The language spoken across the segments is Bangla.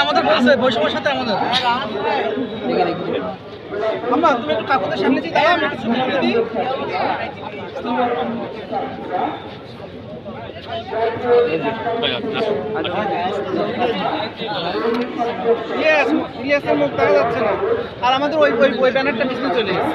আমাদের বলছে বৈষম্যের সাথে আমাদের। তুমি একটু কাকুদের সামনে দাও আমি মুখ দেখা যাচ্ছে না। আর আমাদের ওই ওই ওই ব্যানারটা পিছনে চলে গেছে।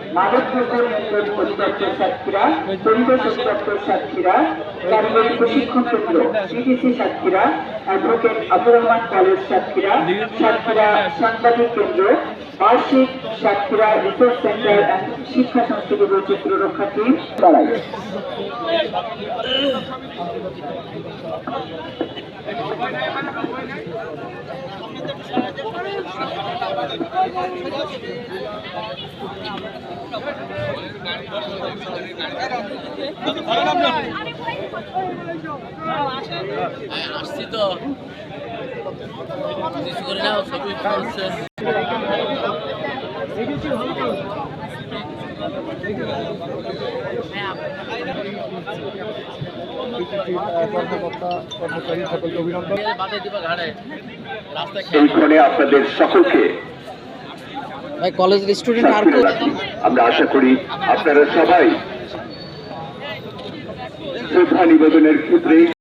মাদক নিয়ন্ত্রণ অধিদপ্তর সাতক্ষীরা পরিবেশ অধিদপ্তর সাতক্ষীরা কারিগরি প্রশিক্ষণ কেন্দ্র CTC Satkhira advocate Abdur Rahman college Satkhira Satkhira সাংবাদিক কেন্দ্র, বার্ষিক সাতক্ষীরা রিসার্চ সেন্টার শিক্ষা সংস্কৃতি বৈচিত্র্য রক্ষা টিম চড়াই আসছি তো কিছু করে আপনাদের সকলকে কলেজের স্টুডেন্ট আর কেউ আমরা আশা করি আপনারা সবাই শ্রদ্ধা নিবেদনের ক্ষেত্রে